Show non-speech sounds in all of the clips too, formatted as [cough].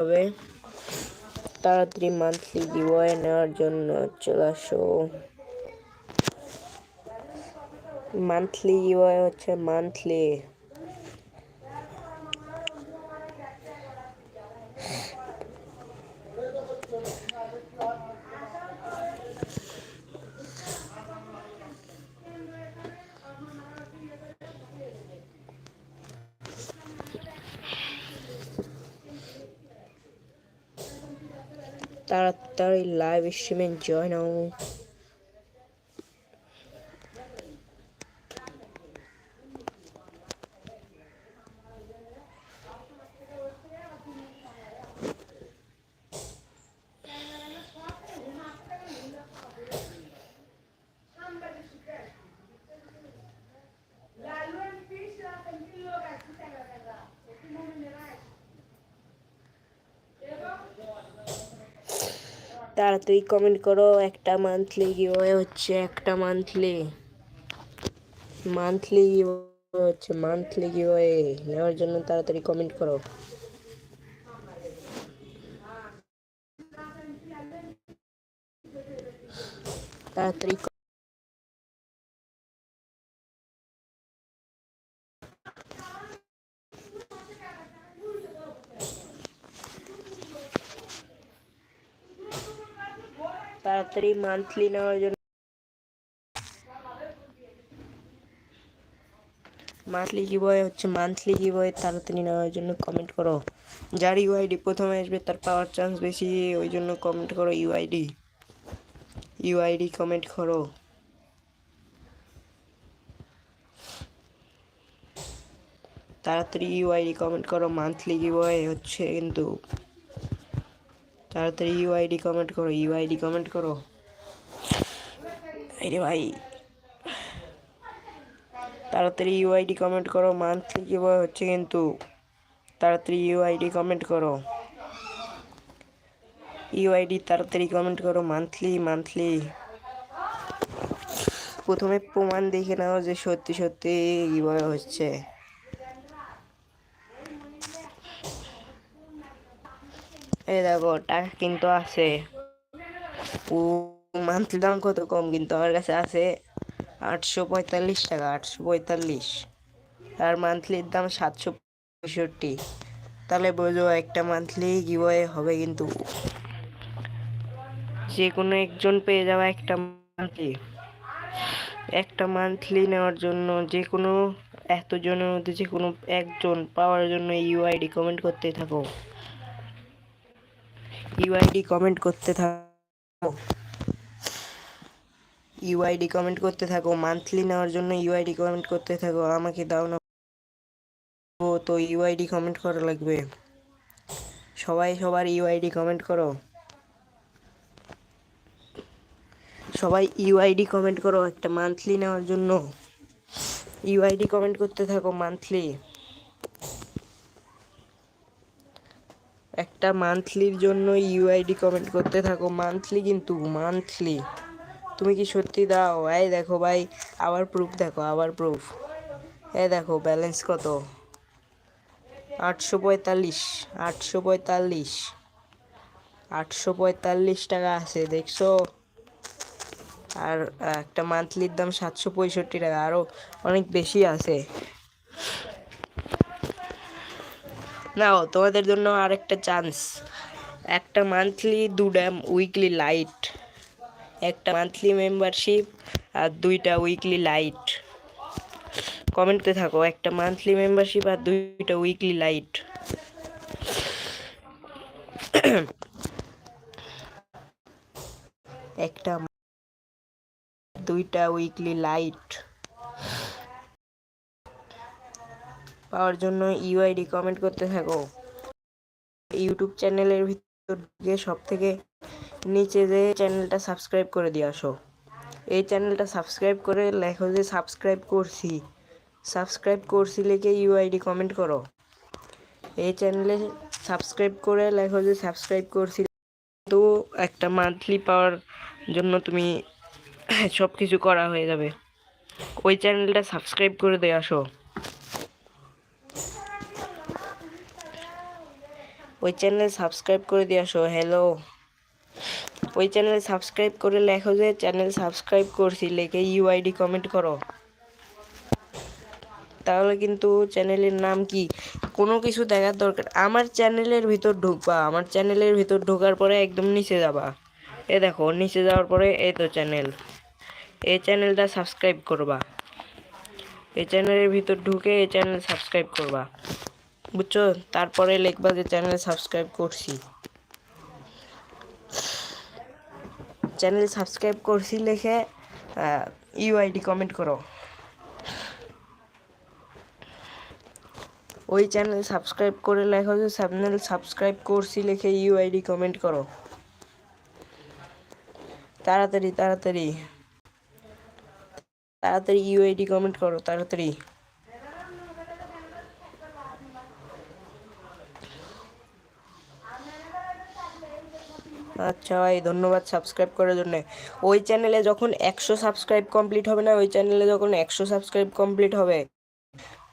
হবে। তাড়াতাড়ি monthly giveaway নেওয়ার জন্য চলে আসো। মান্থলি ইউআই হচ্ছে মান্থলি তাড়াতাড়ি লাইভ স্ট্রিমে জয়েন হও তাড়াতাড়ি কমেন্ট করো, একটা মান্থলি গিওয়ে হচ্ছে, একটা মান্থলি মান্থলি হচ্ছে মান্থলি গিওয়ে নেওয়ার জন্য তাড়াতাড়ি কমেন্ট করো। তাড়াতাড়ি তাড়াতাড়ি মান্থলি নেওয়ার জন্য। মান্থলি গিভওয়ে হচ্ছে মান্থলি গিভওয়ে তাড়াতাড়ি নেওয়ার জন্য কমেন্ট করো। যার ইউআইডি প্রথমে আসবে, তার পাওয়ার চান্স বেশি, ওই জন্য কমেন্ট করো ইউআইডি ইউআইডি কমেন্ট করো। তাড়াতাড়ি ইউআইডি কমেন্ট করো মান্থলি গিভওয়ে হচ্ছে কিন্তু তাড়াতাড়ি ইউআইডি কমেন্ট করো ইউআইডি কমেন্ট করো। এই রে ভাই। তাড়াতাড়ি ইউআইডি কমেন্ট করো মান্থলি কীভাবে হচ্ছে কিন্তু। তাড়াতাড়ি ইউআইডি কমেন্ট করো। ইউআইডি তাড়াতাড়ি কমেন্ট করো মান্থলি মান্থলি প্রথমে প্রমাণ দেখে নাও যে সত্যি সত্যি কীভাবে হচ্ছে। এই দেখো, টাকা কিন্তু আছে। ও মান্থলি দাম কত কম কিন্তু আমার কাছে আছে আটশো পঁয়তাল্লিশ টাকা, আটশো পঁয়তাল্লিশ। আর মান্থলির দাম সাতশো পঁয়ষট্টি। তাহলে বোঝো একটা মান্থলি গিভওয়ে হবে কিন্তু। যে কোনো একজন পেয়ে যাওয়া একটা মান্থলি একটা মান্থলি নেওয়ার জন্য যে কোনো এতজনের মধ্যে যে কোনো একজন পাওয়ার জন্য ইউআইডি কমেন্ট করতে থাকো। ইউআইডি কমেন্ট করতে থাকো। ইউআইডি কমেন্ট করতে থাকো মান্থলি নেওয়ার জন্য ইউআইডি কমেন্ট করতে থাকো, আমাকে দাও না। ও, তো ইউআইডি কমেন্ট করা লাগবে। সবাই সবার ইউআইডি কমেন্ট করো। সবাই ইউআইডি কমেন্ট করো একটা মান্থলি নেওয়ার জন্য। ইউআইডি কমেন্ট করতে থাকো মান্থলি একটা মান্থলির জন্য ইউআইডি কমেন্ট করতে থাকো। মান্থলি কিন্তু মান্থলি তুমি কি সত্যি দাও? এই দেখো ভাই, আবার প্রুফ দেখো, আবার প্রুফ এই দেখো ব্যালেন্স কত? আটশো পঁয়তাল্লিশ আটশো পঁয়তাল্লিশ আটশো পঁয়তাল্লিশ টাকা আছে, দেখছ? আর একটা মান্থলির দাম সাতশো পঁয়ষট্টি টাকা আরও অনেক বেশি আছে। নাও, তোমাদের জন্য আরেকটা চান্স একটা মান্থলি দুটা উইকলি লাইট একটা মান্থলি মেম্বারশিপ আর দুইটা উইকলি লাইট কমেন্টতে থাকো, একটা মান্থলি মেম্বারশিপ আর দুইটা উইকলি লাইট একটা দুইটা উইকলি লাইট পাওয়ার জন্য ইউআইডি কমেন্ট করতে থাকো। ইউটিউব চ্যানেলের ভিতর গিয়ে সব থেকে নিচে যে চ্যানেলটা সাবস্ক্রাইব করে দিয়ে আসো। এই চ্যানেলটা সাবস্ক্রাইব করে লেখো যে সাবস্ক্রাইব করছি। সাবস্ক্রাইব করছি লিখে ইউআইডি কমেন্ট করো। এই চ্যানেলে সাবস্ক্রাইব করে লেখো যে সাবস্ক্রাইব করছি। তো একটা মান্থলি পাওয়ার জন্য তুমি সব কিছু করা হয়ে যাবে। ওই চ্যানেলটা সাবস্ক্রাইব করে দিয়ে আসো। ওই চ্যানেল সাবস্ক্রাইব করে দিয়ে আসো হ্যালো ওই চ্যানেল সাবস্ক্রাইব করে লেখো যে চ্যানেল সাবস্ক্রাইব করছি, লেখে ইউআইডি কমেন্ট করো। তাহলে কিন্তু চ্যানেলের নাম কি? কোনো কিছু দেখার দরকার। আমার চ্যানেলের ভিতর ঢুকবা, আমার চ্যানেলের ভিতর ঢোকার পরে একদম নিচে যাবা। এ দেখো, নিচে যাওয়ার পরে এই তো চ্যানেল। এই চ্যানেলটা সাবস্ক্রাইব করবা। এই চ্যানেলের ভিতর ঢুকে এই চ্যানেল সাবস্ক্রাইব করবা। বুঝছ? তারপরে লিখবা যে চ্যানেল সাবস্ক্রাইব করছি। চ্যানেল সাবস্ক্রাইব করছি লিখে ইউআইডি কমেন্ট করো। ওই চ্যানেল সাবস্ক্রাইব করে লেখো যে চ্যানেল সাবস্ক্রাইব করছি লিখে ইউআইডি কমেন্ট করো। তাড়াতাড়ি তাড়াতাড়ি। তাড়াতাড়ি ইউআইডি কমেন্ট করো, তাড়াতাড়ি। আচ্ছা ভাই, ধন্যবাদ সাবস্ক্রাইব করার জন্য। ওই চ্যানেলে যখন একশো সাবস্ক্রাইব কমপ্লিট হবে না, ওই চ্যানেলে যখন একশো সাবস্ক্রাইব কমপ্লিট হবে,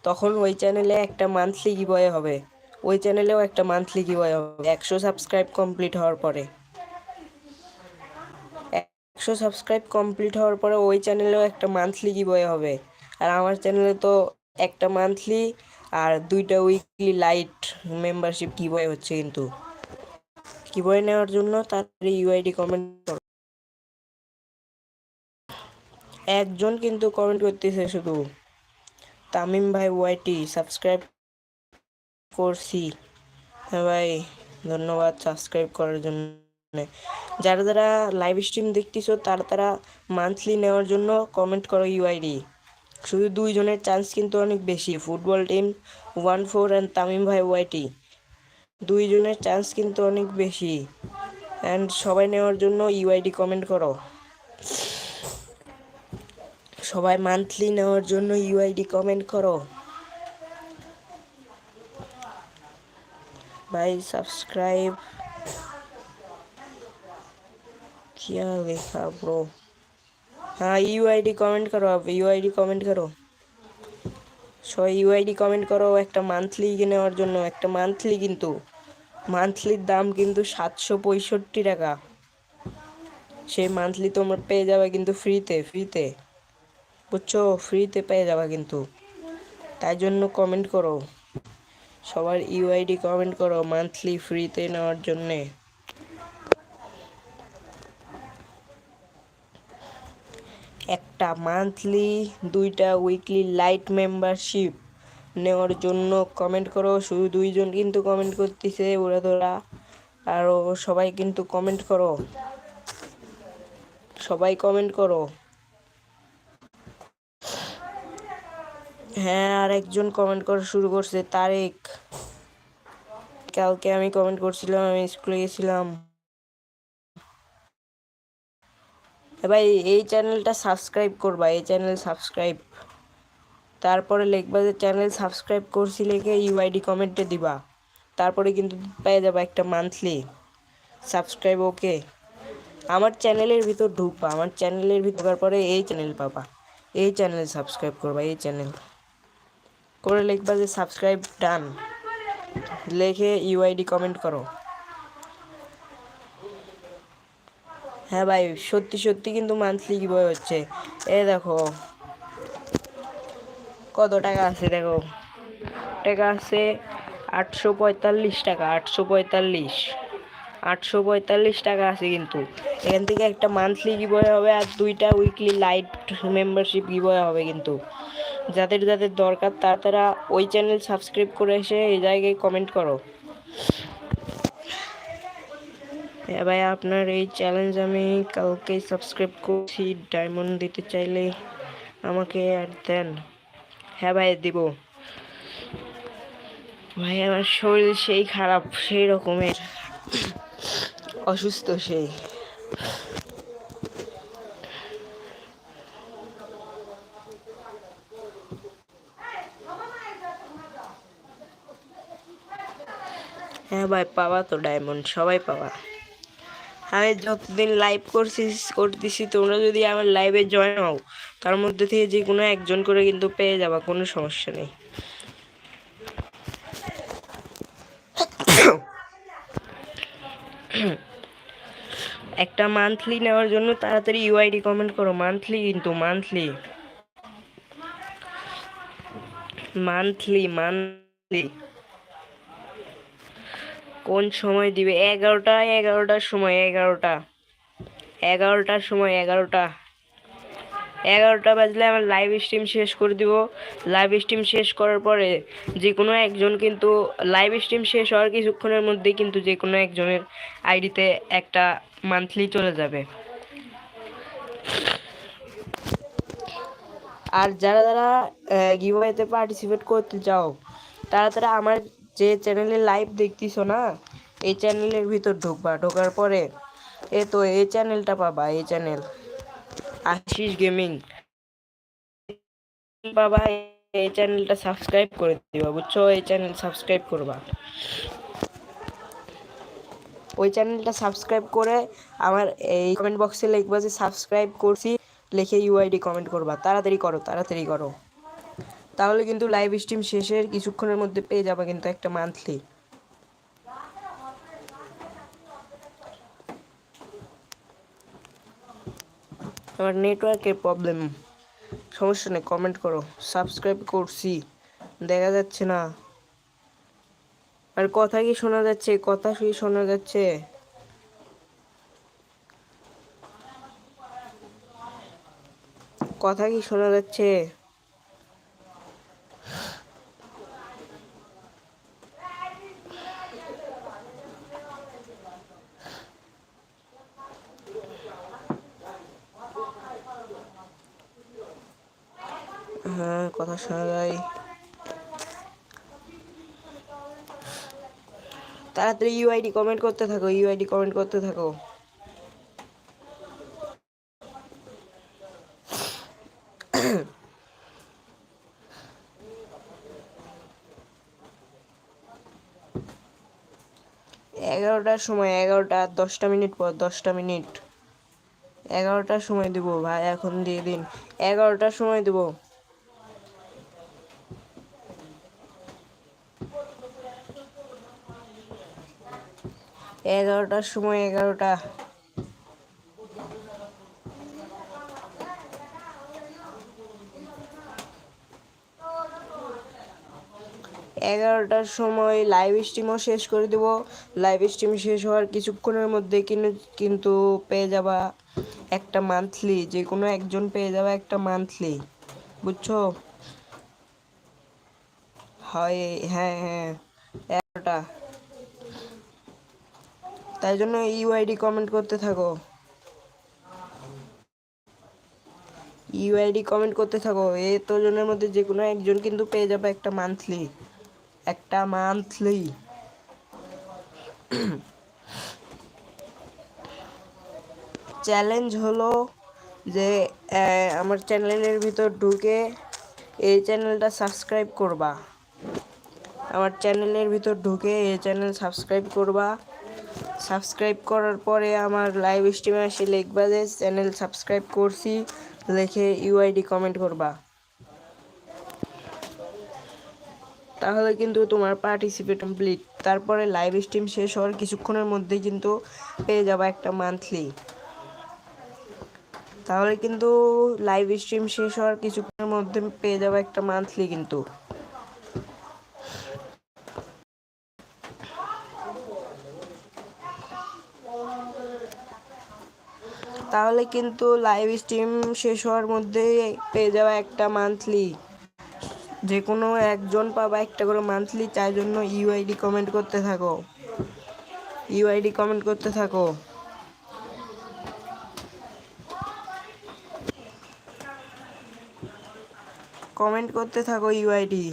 তখন ওই চ্যানেলে একটা মান্থলি গিভওয়ে হবে। ওই চ্যানেলেও একটা মান্থলি গিভওয়ে হবে, একশো সাবস্ক্রাইব কমপ্লিট হওয়ার পরে। একশো সাবস্ক্রাইব কমপ্লিট হওয়ার পরে ওই চ্যানেলেও একটা মান্থলি গিভওয়ে হবে। আর আমার চ্যানেলে তো একটা মান্থলি আর দুইটা উইকলি লাইট মেম্বারশিপ গিভওয়ে হচ্ছে কিন্তু। গিভওয়ে নেওয়ার জন্য তাড়াতাড়ি ইউআইডি কমেন্ট করো। একজন কিন্তু কমেন্ট করতেছে শুধু। তামিম ভাই ওয়াইটি সাবস্ক্রাইব করছি। হ্যাঁ ভাই, ধন্যবাদ সাবস্ক্রাইব করার জন্য। যারা যারা লাইভ স্ট্রিম দেখতেছো, তারা তারা মান্থলি নেওয়ার জন্য কমেন্ট করো ইউআইডি শুধু দুইজনের চান্স কিন্তু অনেক বেশি। Football team one four and Tamim ভাই ওয়াইটি দুইজনের চান্স কিন্তু অনেক বেশি অ্যান্ড সবাই নেওয়ার জন্য ইউআইডি কমেন্ট করো সবাই মান্থলি নেওয়ার জন্য ইউআইডি কমেন্ট করো भाई सब्सक्राइब किया लिखा ब्रो हाँ ইউআইডি কমেন্ট করো ইউআইডি কমেন্ট করো সবাই ইউআইডি কমেন্ট করো, একটা মান্থলি নেওয়ার জন্য, একটা মান্থলি কিন্তু মান্থলির দাম কিন্তু সাতশো পঁয়ষট্টি টাকা। সেই মান্থলি তোমরা পেয়ে যাবে কিন্তু ফ্রিতে ফ্রিতে বুঝছ? ফ্রিতে পেয়ে যাবে কিন্তু। তাই জন্য কমেন্ট করো। সবার ইউআইডি কমেন্ট করো মান্থলি ফ্রিতে নেওয়ার জন্যে। একটা মান্থলি দুইটা উইকলি লাইট মেম্বারশিপ নেওয়ার জন্য কমেন্ট করো। শুধু দুইজন কিন্তু কমেন্ট করতেছে, ওরা ধরা আরও সবাই কিন্তু কমেন্ট করো। সবাই কমেন্ট করো। হ্যাঁ আর একজন কমেন্ট করা শুরু করছে, তারেক। কালকে আমি কমেন্ট করছিলাম, আমি স্কুলে গেছিলাম। ভাই, এই চ্যানেলটা সাবস্ক্রাইব করবা, এই চ্যানেল সাবস্ক্রাইব। তারপরে লিখবা যে চ্যানেল সাবস্ক্রাইব করছি লিখে ইউআইডি কমেন্টে দিবা। তারপরে কিন্তু পেয়ে যাবা একটা মান্থলি সাবস্ক্রাইব ওকে আমার চ্যানেলের ভিতর ঢুকবা, আমার চ্যানেলের ভিতর পরে এই চ্যানেল পাবা। এই চ্যানেল সাবস্ক্রাইব করবা, এই চ্যানেল। করে লিখবা যে সাবস্ক্রাইব ডান লিখে ইউআইডি কমেন্ট করো। হ্যাঁ ভাই, সত্যি সত্যি কিন্তু মান্থলি বই হচ্ছে। এ দেখো, কত টাকা আছে দেখো? টাকা আছে আটশো পঁয়তাল্লিশ টাকা, আটশো পঁয়তাল্লিশ। আটশো পঁয়তাল্লিশ টাকা আছে কিন্তু। এখান থেকে একটা মান্থলি গিবয় হবে আর দুইটা উইকলি লাইট মেম্বারশিপ গিবয় হবে কিন্তু। যাদের যাদের দরকার তারা তারা ওই চ্যানেল সাবস্ক্রাইব করে এসে এই জায়গায় কমেন্ট করো। হ্যাঁ ভাই, আপনার এই চ্যালেঞ্জ আমি কালকেই সাবস্ক্রাইব করছি। ডায়মন্ড দিতে চাইলে আমাকে আর দেন। হ্যাঁ ভাই, দিব। ভাই, আমার শরীর সেই খারাপ, সেই রকমের। অসুস্থ সেই। হ্যাঁ ভাই, পাওয়া তো ডায়মন্ড সবাই পাওয়া। আমি যতদিন লাইভ করছি করতেছি, তোমরা যদি আমার লাইভে জয়েন হও, তার মধ্যে থেকে যে কোনো একজন করে কিন্তু পেয়ে যাবা, কোনো সমস্যা নেই। একটা মান্থলি নেওয়ার জন্য তাড়াতাড়ি ইউআইডি কমেন্ট করো মান্থলি কিন্তু মান্থলি মান্থলি মান্থলি কোন সময় দিবে? এগারোটা, এগারোটার সময়, এগারোটা। এগারোটার সময়, এগারোটা। এগারোটা বাজলে আমার লাইভ স্ট্রিম শেষ করে দিব। লাইভ স্ট্রিম শেষ করার পরে যে কোনো একজন কিন্তু লাইভ স্ট্রিম শেষ হওয়ার কিছুক্ষণের মধ্যেই কিন্তু যে কোনো একজনের আইডিতে একটা মান্থলি চলে যাবে। আর যারা যারা গিভওয়েতে পার্টিসিপেট করতে চাও, তারা তারা আমার যে চ্যানেলে লাইভ দেখতেছো না, এই চ্যানেলের ভিতর ঢুকবা। ঢোকার পরে, এ তো এই চ্যানেলটা পাবা, এই চ্যানেল আশিস গেমিং বাবা এই চ্যানেলটা সাবস্ক্রাইব করে দিবা, বুঝছ? এই চ্যানেল সাবস্ক্রাইব করবা। ওই চ্যানেলটা সাবস্ক্রাইব করে আমার এই কমেন্ট বক্সে লিখবা যে সাবস্ক্রাইব করছি, লিখে ইউআইডি কমেন্ট করবা। তাড়াতাড়ি করো তাড়াতাড়ি করো। তাহলে কিন্তু লাইভ স্ট্রিম শেষের কিছুক্ষণের মধ্যে পেয়ে যাবে কিন্তু একটা মান্থলি আমার নেটওয়ার্কের প্রবলেম সমস্যা নেই কমেন্ট করো। সাবস্ক্রাইব করছি। দেখা যাচ্ছে না। আর কথা কি শোনা যাচ্ছে? কথা কি শোনা যাচ্ছে? কথা কি শোনা যাচ্ছে হ্যাঁ কথা শোনা যায় তাড়াতাড়ি ইউআইডি কমেন্ট করতে থাকো ইউআইডি কমেন্ট করতে থাকো। এগারোটার সময়, এগারোটা দশটা মিনিট পর দশটা মিনিট। এগারোটার সময় দেবো ভাই, এখন দিয়ে দিন। এগারোটার সময় দেবো। এগারোটার সময় এগারোটা। এগারোটার সময় লাইভ স্ট্রিমও শেষ করে দেব। লাইভ স্ট্রিম শেষ হওয়ার কিছুক্ষণের মধ্যে কিন্তু কিন্তু পেয়ে যাবা একটা মান্থলি যে কোনো একজন পেয়ে যাবে একটা মান্থলি বুঝছ? হয় হ্যাঁ হ্যাঁ এগারোটা। তাই জন্য ইউআইডি কমেন্ট করতে থাকো। ইউআইডি কমেন্ট করতে থাকো। এ তো জনের মধ্যে যে কোনো একজন কিন্তু পেয়ে যাবে একটা মান্থলি একটা মান্থলি চ্যালেঞ্জ হলো যে আমার চ্যানেলের ভিতর ঢুকে এই চ্যানেলটা সাবস্ক্রাইব করবা। আমার চ্যানেলের ভিতর ঢুকে এই চ্যানেল সাবস্ক্রাইব করবা। সাবস্ক্রাইব করার পরে আমার লাইভ স্ট্রিমে এসে লিখবা যে চ্যানেল সাবস্ক্রাইব করছি লিখে ইউআইডি কমেন্ট করবা। তাহলে কিন্তু তোমার পার্টিসিপেট কমপ্লিট তারপরে লাইভ স্ট্রিম শেষ হওয়ার কিছুক্ষণের মধ্যেই কিন্তু পেয়ে যাবা একটা মান্থলি তাহলে কিন্তু লাইভ স্ট্রিম শেষ হওয়ার কিছুক্ষণের মধ্যে পেয়ে যাবে একটা মান্থলি কিন্তু। তাহলে কিন্তু লাইভ স্ট্রিম শেষ হওয়ার মধ্যেই পেয়ে যাওয়া একটা মান্থলি যে কোনো একজন পাবা একটা করে মান্থলি চার জন্য ইউআইডি কমেন্ট করতে থাকো। ইউআইডি কমেন্ট করতে থাকো। কমেন্ট করতে থাকো ইউআইডি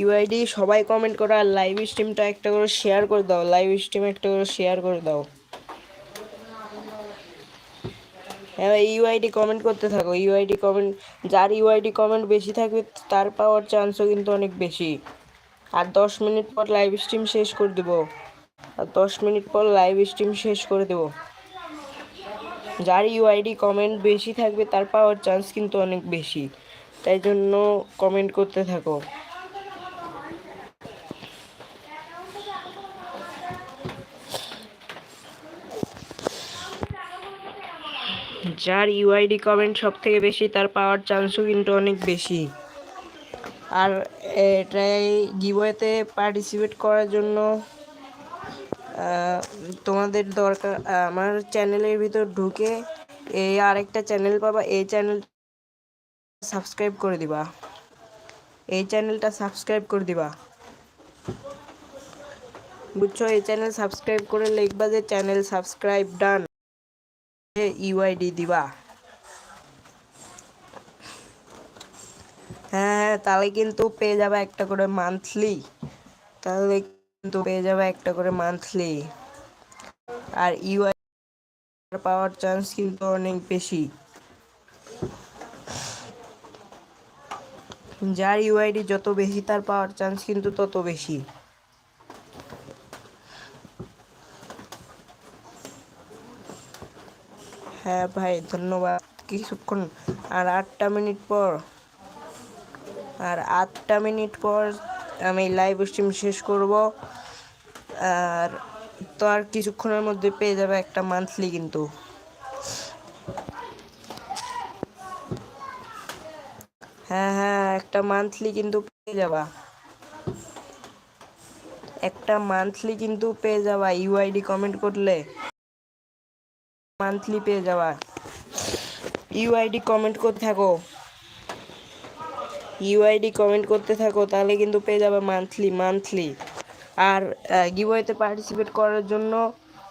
ইউআইডি সবাই কমেন্ট করো আর লাইভ স্ট্রিমটা একটা করে শেয়ার করে দাও। লাইভ স্ট্রিম একটা করে শেয়ার করে দাও। হ্যাঁ ইউআইডি কমেন্ট করতে থাকো। ইউআইডি কমেন্ট যার ইউআইডি কমেন্ট বেশি থাকবে, তার পাওয়ার চান্সও কিন্তু অনেক বেশি। আর দশ মিনিট পর লাইভ স্ট্রিম শেষ করে দেবো। আর দশ মিনিট পর লাইভ স্ট্রিম শেষ করে দেবো। যার ইউআইডি কমেন্ট বেশি থাকবে, তার পাওয়ার চান্স কিন্তু অনেক বেশি। তাই জন্য কমেন্ট করতে থাকো। যার ইউআইডি কমেন্ট সব থেকে বেশি, তার পাওয়ার চান্সও কিন্তু অনেক বেশি। আর এটাই গিবয়েতে পার্টিসিপেট করার জন্য তোমাদের দরকার, আমার চ্যানেলের ভিতর ঢুকে এই আরেকটা চ্যানেল পাবা, এই চ্যানেল সাবস্ক্রাইব করে দিবা। এই চ্যানেলটা সাবস্ক্রাইব করে দিবা। বুঝছ? এই চ্যানেল সাবস্ক্রাইব করে লিখবা যে চ্যানেল সাবস্ক্রাইব ডান ইউআইডি দিবা। হ্যাঁ তাহলে কিন্তু পেয়ে যাবে একটা করে মান্থলি তাহলে কিন্তু পেয়ে যাবে একটা করে মান্থলি আর ইউআই পাওয়ার চান্স কিন্তু অনেক বেশি। যার ইউআইডি যত বেশি, তার পাওয়ার চান্স কিন্তু তত বেশি। হ্যাঁ ভাই, ধন্যবাদ। কিছুক্ষণ, আর আটটা মিনিট পর, আর আটটা মিনিট পর আমি লাইভ স্ট্রিম শেষ করব। আর তো আর কিছুক্ষণের মধ্যে পেয়ে যাবে একটা মান্থলি কিন্তু। হ্যাঁ হ্যাঁ একটা মান্থলি কিন্তু পেয়ে যাবা। একটা মান্থলি কিন্তু পেয়ে যাবা ইউআইডি কমেন্ট করলে। মান্থলি পেয়ে যাবা ইউআইডি কমেন্ট করতে থাকো। ইউআইডি কমেন্ট করতে থাকো, তাহলে কিন্তু পেয়ে যাবে মান্থলি মান্থলি আর গিবয়েতে পার্টিসিপেট করার জন্য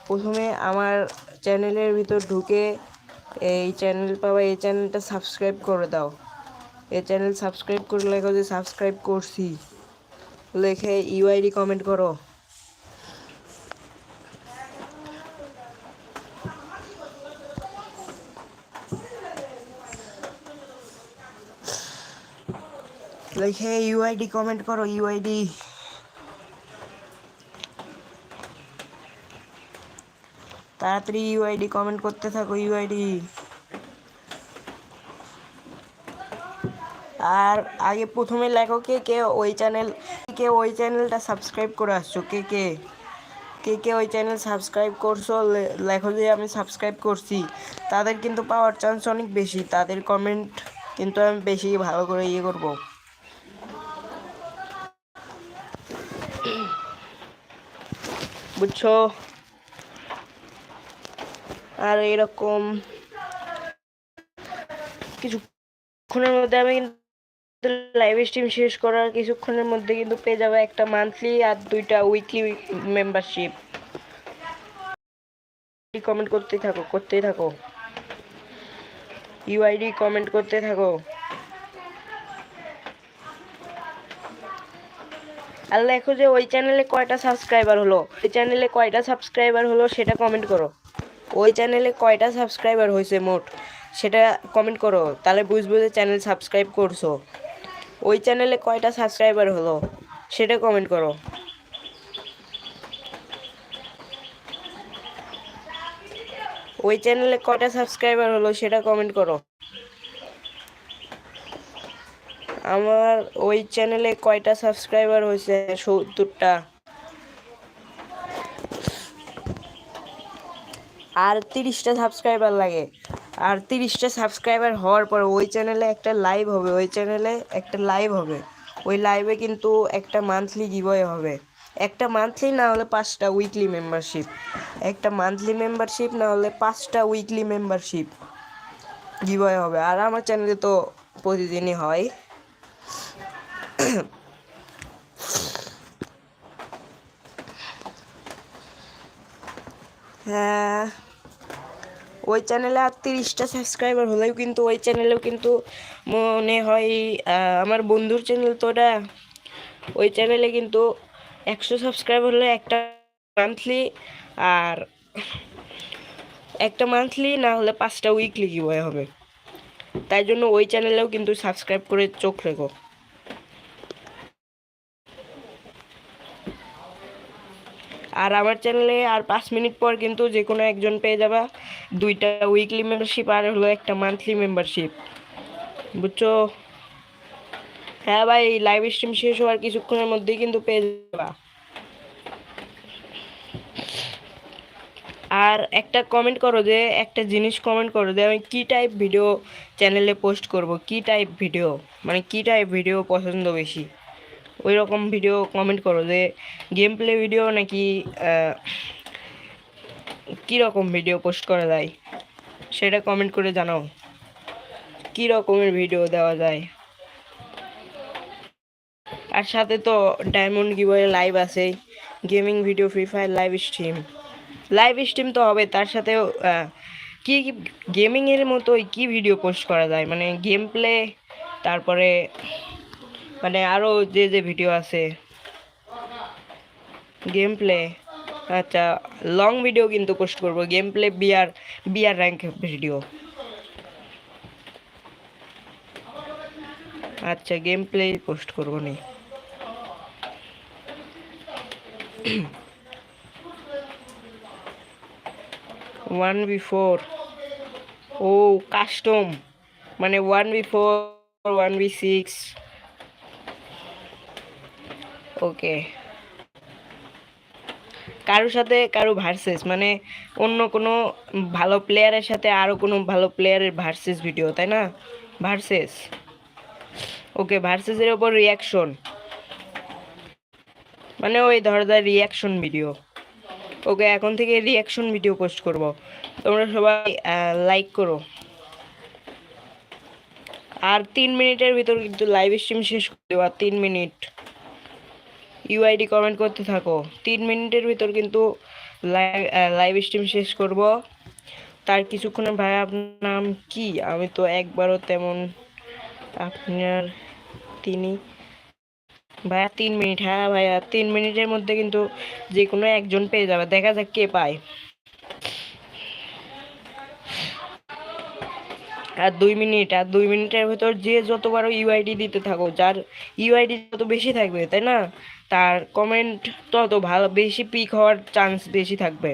প্রথমে আমার চ্যানেলের ভিতর ঢুকে এই চ্যানেল পাবা এই চ্যানেলটা সাবস্ক্রাইব করে দাও। এই চ্যানেল সাবস্ক্রাইব করে লেখো যে সাবস্ক্রাইব করছি, লেখে ইউআইডি কমেন্ট করো। লিখে ইউআইডি কমেন্ট করো ইউআইডি তাড়াতাড়ি ইউআইডি কমেন্ট করতে থাকো ইউআইডি আর আগে প্রথমে লেখো কে কে ওই চ্যানেল কে ওই চ্যানেলটা সাবস্ক্রাইব করে আসছো, কে কে কে কে ওই চ্যানেল সাবস্ক্রাইব করছ লেখো যে আমি সাবস্ক্রাইব করছি। তাদের কিন্তু পাওয়ার চান্স অনেক বেশি, তাদের কমেন্ট কিন্তু আমি বেশি ভালো করে ইয়ে করব। বুঝছ আর এরকম কিছুক্ষণের মধ্যে আমি কিন্তু লাইভ স্ট্রিম শেষ করার কিছুক্ষণের মধ্যে কিন্তু পেয়ে যাবে একটা মান্থলি আর দুইটা উইকলি মেম্বারশিপ কমেন্ট করতেই থাকো করতেই থাকো। ইউআইডি কমেন্ট করতে থাকো। আর লেখো যে ওই চ্যানেলে কয়টা সাবস্ক্রাইবার হলো? ওই চ্যানেলে কয়টা সাবস্ক্রাইবার হলো সেটা কমেন্ট করো। ওই চ্যানেলে কয়টা সাবস্ক্রাইবার হয়েছে মোট? সেটা কমেন্ট করো, তাহলে বুঝব যে চ্যানেল সাবস্ক্রাইব করছ। ওই চ্যানেলে কয়টা সাবস্ক্রাইবার হলো? সেটা কমেন্ট করো। ওই চ্যানেলে কয়টা সাবস্ক্রাইবার হলো সেটা কমেন্ট করো। আমার ওই চ্যানেলে কয়টা সাবস্ক্রাইবার হয়েছে? সত্তরটা। আর তিরিশটা সাবস্ক্রাইবার লাগে। আর তিরিশটা সাবস্ক্রাইবার হওয়ার পর ওই চ্যানেলে একটা লাইভ হবে। ওই চ্যানেলে একটা লাইভ হবে। ওই লাইভে কিন্তু একটা মান্থলি গিভওয়ে হবে। একটা মান্থলি না হলে পাঁচটা উইকলি মেম্বারশিপ একটা মান্থলি মেম্বারশিপ না হলে পাঁচটা উইকলি মেম্বারশিপ গিভওয়ে হবে। আর আমার চ্যানেলে তো প্রতিদিনই হয়। হ্যাঁ। ওই চ্যানেলে আর তিরিশটা সাবস্ক্রাইবার হলেও কিন্তু, ওই চ্যানেলেও কিন্তু মনে হয় আমার বন্ধুর চ্যানেল তো ওটা। ওই চ্যানেলে কিন্তু একশো সাবস্ক্রাইবার হলে একটা মান্থলি আর একটা মান্থলি না হলে পাঁচটা উইকলি গিভওয়ে হবে। তাই জন্য ওই চ্যানেলেও কিন্তু সাবস্ক্রাইব করে চোখ রেখো। আর আমার চ্যানেলে আর পাঁচ মিনিট পর কিন্তু যে কোনো একজন পেয়ে যাবা। দুইটা উইকলি মেম্বারশিপ আর হলো একটা মান্থলি মেম্বারশিপ বুঝছ? হ্যাঁ ভাই লাইভ স্ট্রিম শেষ হওয়ার কিছুক্ষণের মধ্যেই কিন্তু পেয়ে যাবা। আর একটা কমেন্ট করো যে, একটা জিনিস কমেন্ট করো যে, আমি কী টাইপ ভিডিও চ্যানেলে পোস্ট করব? কী টাইপ ভিডিও মানে কী টাইপ ভিডিও পছন্দ বেশি? ওই রকম ভিডিও কমেন্ট করো যে গেম প্লে ভিডিও নাকি আহ, কী রকম ভিডিও পোস্ট করা যায়? সেটা কমেন্ট করে জানাও। কী রকমের ভিডিও দেওয়া যায়? আর সাথে তো ডায়মন্ড গিবয়ে লাইভ আছে। Gaming video free fire live stream live stream তো হবে তার সাথেও কি গেমিং এর মতোই কি ভিডিও পোস্ট করা যায়? মানে গেম প্লে তারপরে মানে আরও যে যে ভিডিও আছে গেম প্লে আচ্ছা লং ভিডিও কিন্তু পোস্ট করব game play BR BR rank video আচ্ছা গেম প্লে পোস্ট করব নি। ওয়ান বি ফোর ও কাস্টম মানে one B four one B six okay কারোর সাথে কারও ভার্সেস মানে অন্য কোনো ভালো প্লেয়ারের সাথে আরও কোনো ভালো প্লেয়ারের ভার্সেস ভিডিও তাই না? ভার্সেস ওকে ভার্সেসের ওপর রিয়াকশন মানে ওই ধর দা রিয়াকশন ভিডিও ওকে এখন থেকে রিয়াকশন ভিডিও পোস্ট করব। তোমরা সবাই লাইক করো। আর তিন মিনিটের ভিতর কিন্তু লাইভ স্ট্রিম শেষ করে আর তিন মিনিট ইউআইডি কমেন্ট করতে থাকো। তিন মিনিটের ভিতর কিন্তু লাইভ স্ট্রিম শেষ করব। তার কিছুক্ষণের ভাই আপনার নাম কি? আমি তো একবারও তেমন আপনার তিনি। ভাইয়া, তিন মিনিট হ্যাঁ ভাইয়া, তিন মিনিটের মধ্যে কিন্তু যে কোনো একজন পেয়ে যাবে। দেখা যাক কে পায়। আর দুই মিনিট, আর দুই মিনিটের ভেতর যে যতবার ইউআইডি দিতে থাকো, যার ইউআইডি যত বেশি থাকবে, তাই না? তার কমেন্ট তত ভালো বেশি পিক হওয়ার চান্স বেশি থাকবে।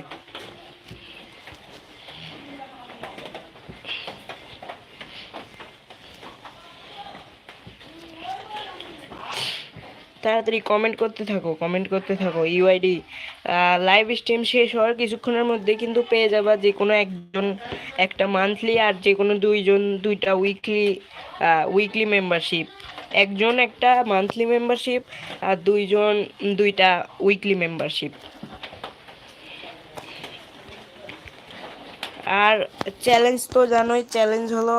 তাড়াতাড়ি কমেন্ট করতে থাকো কমেন্ট করতে থাকো। ইউআইডি লাইভ স্ট্রিম শেষ হওয়ার কিছুক্ষণের মধ্যে কিন্তু পেয়ে যাবা যে কোনো একজন, একটা মান্থলি আর যে কোনো দুইজন, দুইটা উইকলি উইকলি মেম্বারশিপ একজন একটা মান্থলি মেম্বারশিপ আর দুইজন, দুইটা উইকলি মেম্বারশিপ আর চ্যালেঞ্জ তো জানোই চ্যালেঞ্জ হলো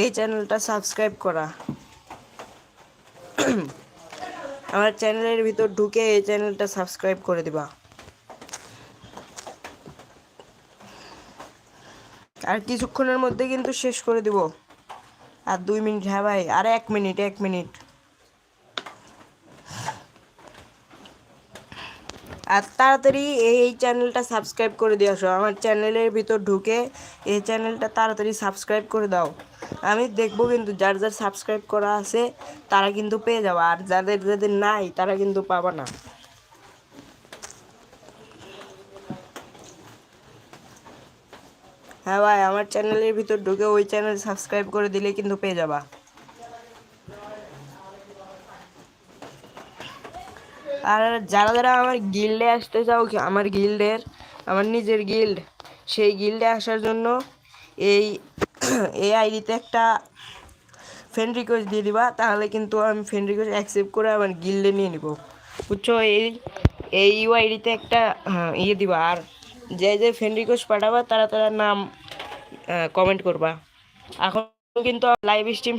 এই চ্যানেলটা সাবস্ক্রাইব করা। আমার চ্যানেলের ভিতর ঢুকে এই চ্যানেলটা সাবস্ক্রাইব করে দিবা। আর কিছুক্ষণের মধ্যে কিন্তু শেষ করে দিব। আর দুই মিনিট হ্যাঁ ভাই, আর এক মিনিট এক মিনিট। আর তাড়াতাড়ি এই চ্যানেলটা সাবস্ক্রাইব করে দিয়ে আসো। আমার চ্যানেলের ভিতর ঢুকে এই চ্যানেলটা তাড়াতাড়ি সাবস্ক্রাইব করে দাও। আমি দেখব কিন্তু যার যার সাবস্ক্রাইব করা আছে, তারা কিন্তু পেয়ে যাবে। আর যাদের যাদের নাই, তারা কিন্তু পাবা না। হ্যাঁ ভাই, আমার চ্যানেলের ভিতর ঢুকে ওই চ্যানেল সাবস্ক্রাইব করে দিলে কিন্তু পেয়ে যাবা। আর যারা যারা আমার গিল্ডে আসতে চাও কি আমার গিল্ডের আমার নিজের গিল্ড সেই গিল্ডে আসার জন্য এই [coughs] এই আইডিতে একটা ফ্রেন্ড রিকোয়েস্ট দিয়ে দিবা তাহলে কিন্তু আমি ফ্রেন্ড রিকোয়েস্ট অ্যাকসেপ্ট করে আমার গিল্ডে নিয়ে নিব। বুঝছ? এই এই ইউ আইডিতে একটা হ্যাঁ, ইয়ে দিবা। আর যে যে ফ্রেন্ড রিকোয়েস্ট পাঠাবা তারা তারা নাম কমেন্ট করবা। এখন কিন্তু লাইভ স্ট্রিম